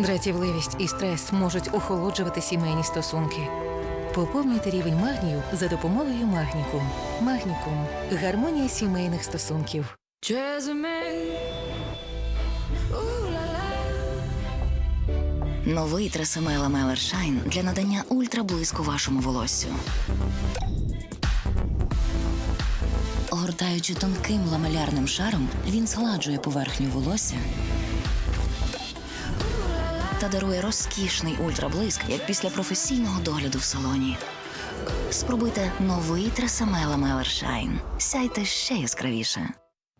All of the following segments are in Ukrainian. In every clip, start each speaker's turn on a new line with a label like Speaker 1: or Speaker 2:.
Speaker 1: Дратівливість і стрес можуть охолоджувати сімейні стосунки. Поповнюйте рівень магнію за допомогою магнікум. Магнікум гармонія сімейних стосунків.
Speaker 2: Новий Тресемела Мелер Шайн для надання ультраблиску вашому волоссю. Огортаючи тонким ламелярним шаром, він згладжує поверхню волосся та дарує розкішний ультраблиск, як після професійного догляду в салоні. Спробуйте новий Тресамела Мелершайн. Сяйте ще яскравіше.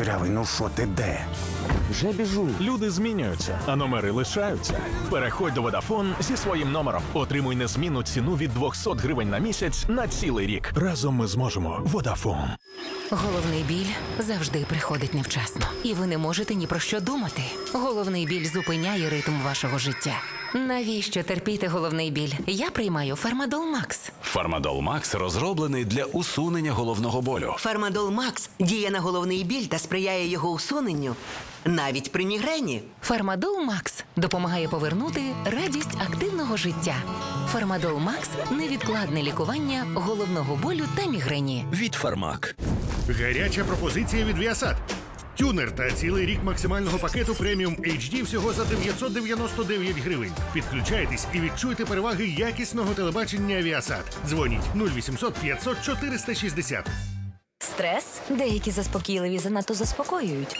Speaker 3: Кучерявий,
Speaker 4: ну що ти де? Вже біжу.
Speaker 5: Люди змінюються, а номери лишаються. Переходь до Vodafone зі своїм номером. Отримуй незмінну ціну від 200 гривень на місяць на цілий рік. Разом ми зможемо. Vodafone.
Speaker 1: Головний біль завжди приходить невчасно, і ви не можете ні про що думати. Головний біль зупиняє ритм вашого життя. Навіщо терпіти головний біль? Я приймаю Фармадол Макс.
Speaker 6: Фармадол Макс розроблений для усунення головного болю.
Speaker 7: Фармадол Макс діє на головний біль та сприяє його усуненню навіть при мігрені.
Speaker 1: Фармадол Макс допомагає повернути радість активного життя. Фармадол Макс невідкладне лікування головного болю та мігрені.
Speaker 6: Від Фармак.
Speaker 8: Гаряча пропозиція від Viasat. Тюнер та цілий рік максимального пакету преміум HD всього за 999 гривень. Підключайтесь і відчуйте переваги якісного телебачення Viasat. Дзвоніть 0800 500 460.
Speaker 9: Стрес? Деякі заспокійливі занадто заспокоюють.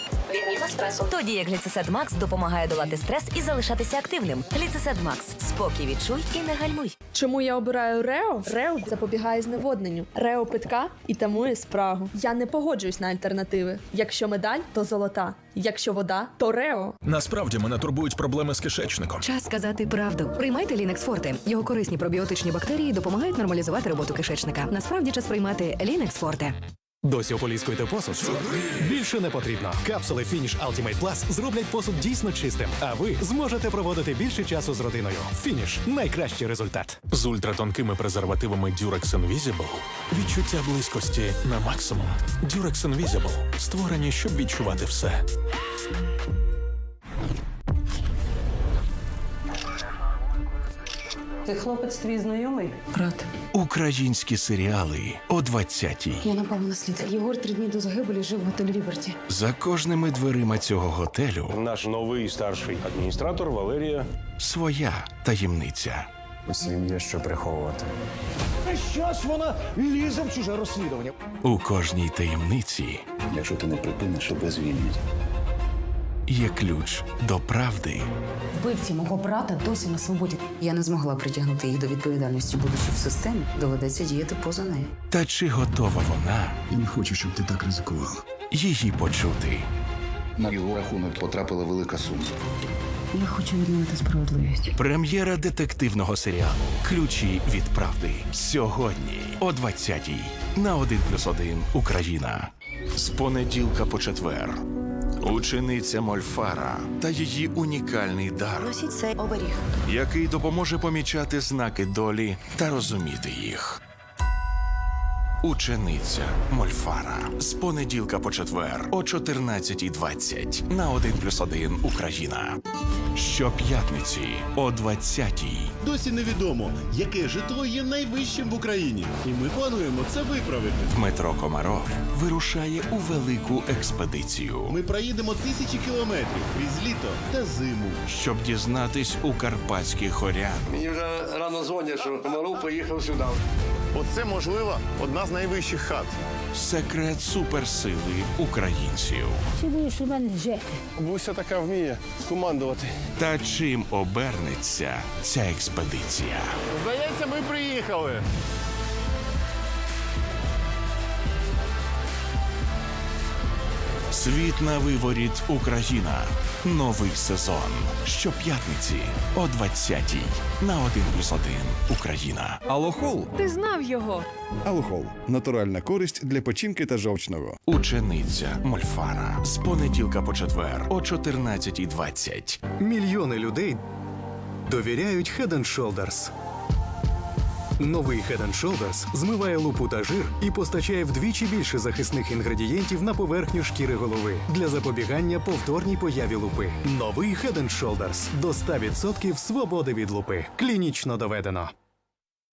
Speaker 9: Тоді як Гліцесед Макс допомагає долати стрес і залишатися активним. Гліцесед Макс. Спокій відчуй і не гальмуй.
Speaker 3: Чому я обираю Рео? Рео запобігає зневодненню. Рео питка і тамує спрагу. Я не погоджуюсь на альтернативи. Якщо медаль, то золота. Якщо вода, то Рео.
Speaker 5: Насправді мене турбують проблеми з кишечником.
Speaker 10: Час сказати правду. Приймайте Лінекс Форте. Його корисні пробіотичні бактерії допомагають нормалізувати роботу кишечника. Насправді час приймати Лінекс Форте.
Speaker 5: Досі ополіскуєте посуд? Більше не потрібно. Капсули Finish Ultimate Plus зроблять посуд дійсно чистим, а ви зможете проводити більше часу з родиною. Фініш – найкращий результат. З ультратонкими презервативами Durex Invisible відчуття близькості на максимум. Durex Invisible створені, щоб відчувати все.
Speaker 7: Ти хлопець твій знайомий?
Speaker 1: Брат,
Speaker 6: Українські серіали о 20-й.
Speaker 10: Я напав на слід. Єгор три дні до загибелі жив в готелі Ліберті.
Speaker 6: За кожними дверима цього готелю
Speaker 4: Наш новий старший адміністратор Валерія.
Speaker 6: своя таємниця.
Speaker 4: Усім є що приховувати.
Speaker 8: Щось вона лізе в чуже розслідування.
Speaker 6: У кожній таємниці
Speaker 4: Якщо ти не припиниш, тебе звільнять.
Speaker 6: Є ключ до правди.
Speaker 10: Вбивці мого брата досі на свободі. Я не змогла притягнути їх до відповідальності, будучи в системі. Доведеться діяти поза нею.
Speaker 6: Та чи готова вона
Speaker 4: Я не хочу, щоб ти так ризикував.
Speaker 6: її почути?
Speaker 4: На його рахунок потрапила велика сума.
Speaker 10: Я хочу відновити справедливість.
Speaker 6: Прем'єра детективного серіалу Ключі від правди сьогодні о 20-й на 1+,1 Україна. З понеділка по четвер. Учениця Мольфара та її унікальний дар,
Speaker 7: Носіть цей оберіг.
Speaker 6: який допоможе помічати знаки долі та розуміти їх. Учениця Мольфара з понеділка по четвер о 14.20 на 1+,1 Україна. Щоп'ятниці о 20.00
Speaker 8: Досі невідомо, яке житло є найвищим в Україні. І ми плануємо це виправити.
Speaker 6: Дмитро Комаров вирушає у велику експедицію,
Speaker 8: Ми проїдемо тисячі кілометрів крізь літо та зиму.
Speaker 6: щоб дізнатись у карпатських горян,
Speaker 8: Мені вже рано дзвонять, що Комаров поїхав сюди.
Speaker 11: Оце, можливо, одна з найвищих хат.
Speaker 6: Секрет суперсили українців.
Speaker 12: Чи будеш у мене жити?
Speaker 11: Буся така вміє командувати.
Speaker 6: Та чим обернеться ця експедиція?
Speaker 11: Здається, ми приїхали.
Speaker 6: Світ на виворіт Україна. Новий сезон. Щоп'ятниці о 20-й на 1+,1 Україна.
Speaker 13: Алохол.
Speaker 12: Ти знав його.
Speaker 13: Алохол. Натуральна користь для печінки та жовчного.
Speaker 6: Учениця Мольфара. З понеділка по четвер о 14.20.
Speaker 5: Мільйони людей довіряють Head and Shoulders. Новий Head and Shoulders змиває лупу та жир і постачає вдвічі більше захисних інгредієнтів на поверхню шкіри голови для запобігання повторній появі лупи. Новий Head and Shoulders до 100% свободи від лупи. Клінічно доведено.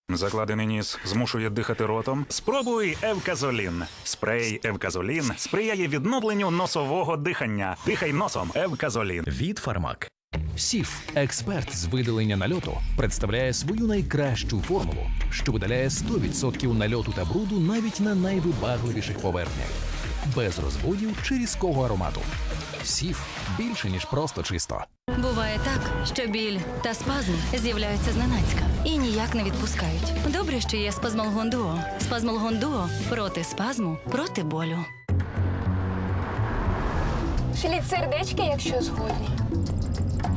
Speaker 14: Закладений ніс змушує дихати ротом. Спробуй Евказолін. Спрей Евказолін сприяє відновленню носового дихання. Дихай носом. Евказолін.
Speaker 15: Від Фармак. Сіф, експерт з видалення нальоту, представляє свою найкращу формулу, що видаляє 100% нальоту та бруду навіть на найвибагливіших поверхнях, без розводів чи різкого аромату. Сіф більше ніж просто чисто.
Speaker 9: Буває так, що біль та спазм з'являються зненацька і ніяк не відпускають. Добре, що є спазмолгон дуо. Спазмолгон дуо проти спазму, проти болю.
Speaker 16: Шліть сердечки, якщо згодні.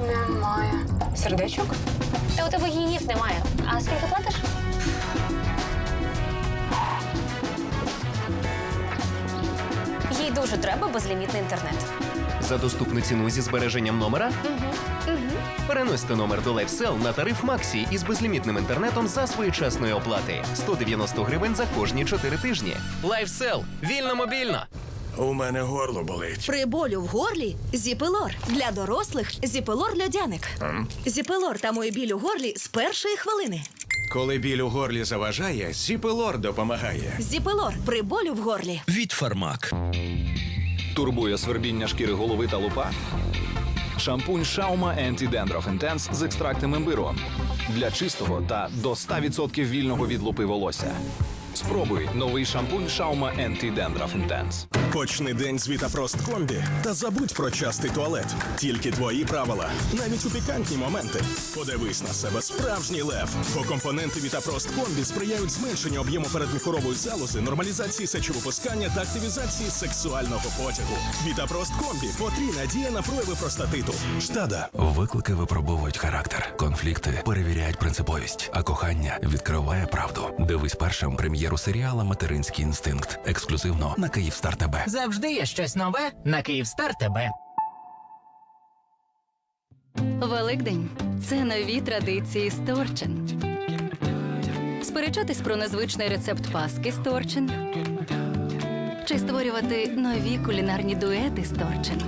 Speaker 16: Немає. Сердечок? Та у тебе гінів немає. А скільки платиш? Їй дуже треба безлімітний інтернет.
Speaker 17: За доступну ціну зі збереженням номера переносьте номер до LifeSell на тариф Максі із безлімітним інтернетом за своєчасної оплати 190 гривень за кожні 4 тижні. LifeSell. вільно мобільно.
Speaker 6: У мене горло болить.
Speaker 18: При болю в горлі зіпелор. Для дорослих зіпелор льодяник. Зіпелор тамує біль у горлі з першої хвилини.
Speaker 19: Коли біль у горлі заважає, Сіпелор допомагає.
Speaker 18: Зіпелор при болю в горлі.
Speaker 15: Від Фармак. Турбує свербіння шкіри голови та лупа. Шампунь Шаума Anti-Dandruff Intense з екстрактом імбиру. Для чистого та до 100% вільного від лупи волосся. Спробуй новий шампунь Шаума Anti-Dandruff Intense.
Speaker 20: Почни день з Вітафрост Комбі та забудь про частий туалет. Тільки твої правила, навіть у пікантні моменти. Подивись на себе справжній лев. Бо компоненти Вітафрост Комбі сприяють зменшенню об'єму передміхорової залози, нормалізації сечовипускання та активізації сексуального потягу. Вітафрост Комбі потрійна дія на прояви простатиту. Штада.
Speaker 21: Виклики випробовують характер, конфлікти перевіряють принциповість, а кохання відкриває правду. Дивись першим прем'єру серіала Материнський інстинкт ексклюзивно на Київстар ТБ.
Speaker 22: Завжди є щось нове на Київстар ТБ.
Speaker 9: Великдень це нові традиції з Торчин. Сперечатись про незвичний рецепт паски з Торчин. Чи створювати нові кулінарні дуети з Торчин.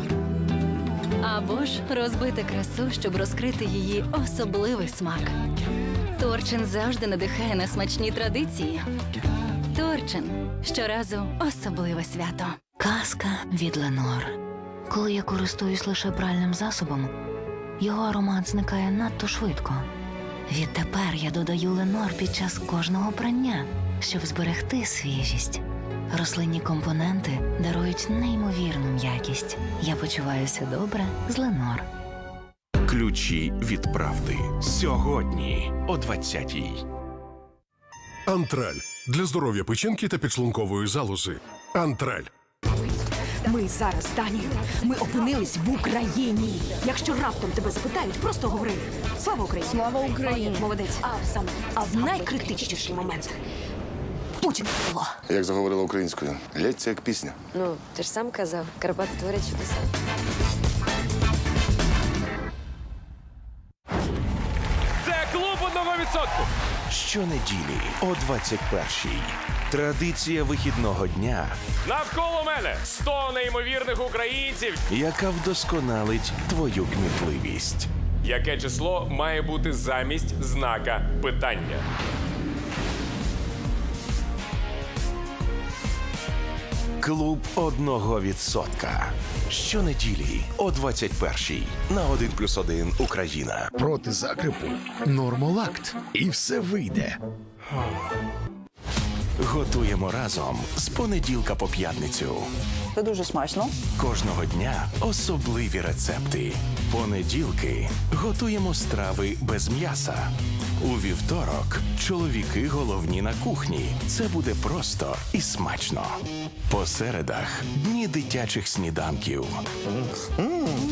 Speaker 9: Або ж розбити красу, щоб розкрити її особливий смак. Торчин завжди надихає на смачні традиції. Торчин щоразу особливе свято.
Speaker 2: Казка від Ленор. Коли я користуюсь лише пральним засобом, його аромат зникає надто швидко. Відтепер я додаю Ленор під час кожного прання, щоб зберегти свіжість. Рослинні компоненти дарують неймовірну м'якість. Я почуваюся добре з Ленор.
Speaker 6: Ключі від правди. Сьогодні о 20-й.
Speaker 23: Антраль для здоров'я печінки та підшлункової залози. Антраль.
Speaker 10: Ми зараз, Данію, ми опинились в Україні. Якщо раптом тебе запитають, просто говори Слава Україні! Слава Україні! Молодець. А саме а в найкритичніший момент Путін було.
Speaker 4: Як заговорила українською, лється як пісня.
Speaker 24: Ну, ти ж сам казав, Карпати творять чудеса.
Speaker 6: Це клуб одного відсотку. Щонеділі о 21-й. Традиція вихідного дня,
Speaker 25: Навколо мене 100 неймовірних українців.
Speaker 6: яка вдосконалить твою кмітливість.
Speaker 25: Яке число має бути замість знака питання?
Speaker 6: Клуб одного відсотка. Щонеділі о 21-й на 1+,1 Україна.
Speaker 26: Проти закрипу нормолакт. І все вийде.
Speaker 6: Готуємо разом з понеділка по п'ятницю.
Speaker 27: Це дуже смачно.
Speaker 6: Кожного дня особливі рецепти. Понеділки готуємо страви без м'яса. У вівторок чоловіки головні на кухні. Це буде просто і смачно. По середах дні дитячих сніданків.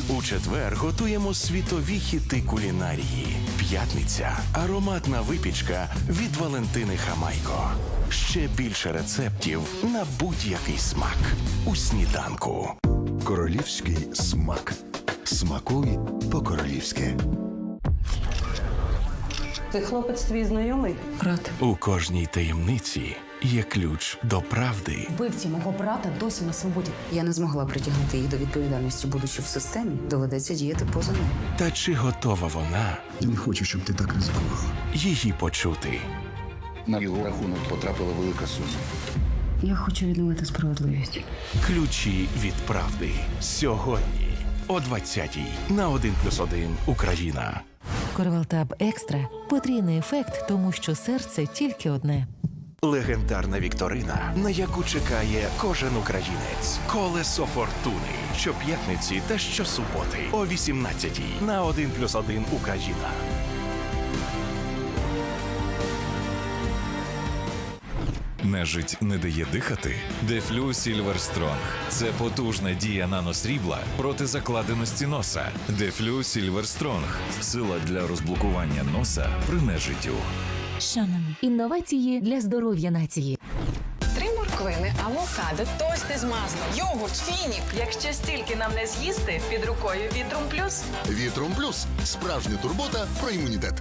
Speaker 6: У четвер готуємо світові хіти кулінарії. П'ятниця ароматна випічка від Валентини Хамайко. Ще більше рецептів на будь-який смак у сніданку.
Speaker 28: Королівський смак. Смакуй по-королівськи.
Speaker 27: Це хлопець твій знайомий? Брат.
Speaker 6: У кожній таємниці є ключ до правди.
Speaker 29: Вбивці мого брата досі на свободі. Я не змогла притягнути їх до відповідальності, будучи в системі. Доведеться діяти поза ним.
Speaker 6: Та чи готова вона
Speaker 28: Він хоче, щоб ти так ризикувала.
Speaker 6: її почути?
Speaker 4: На його рахунок потрапила велика сума.
Speaker 29: Я хочу відновити справедливість.
Speaker 6: Ключі від правди сьогодні о 20-й на 1+,1 Україна.
Speaker 30: Корвалтаб екстра потрійний ефект, тому що серце тільки одне.
Speaker 6: Легендарна вікторина, на яку чекає кожен українець. Колесо фортуни. Щоп'ятниці та щосуботи о 18-й на 1+,1 Україна.
Speaker 31: Нежить не дає дихати? Дефлю Сільвер Стронг. Це потужна дія наносрібла проти закладеності носа. Дефлю Сільвер Стронг. Сила для розблокування носа при нежиттю.
Speaker 30: Шанан. Інновації для здоров'я нації.
Speaker 26: Три морквини, авокадо, тости з маслом, йогурт, фінік. Якщо стільки нам не з'їсти, під рукою Вітрум Плюс.
Speaker 32: Вітром плюс справжня турбота про імунітет.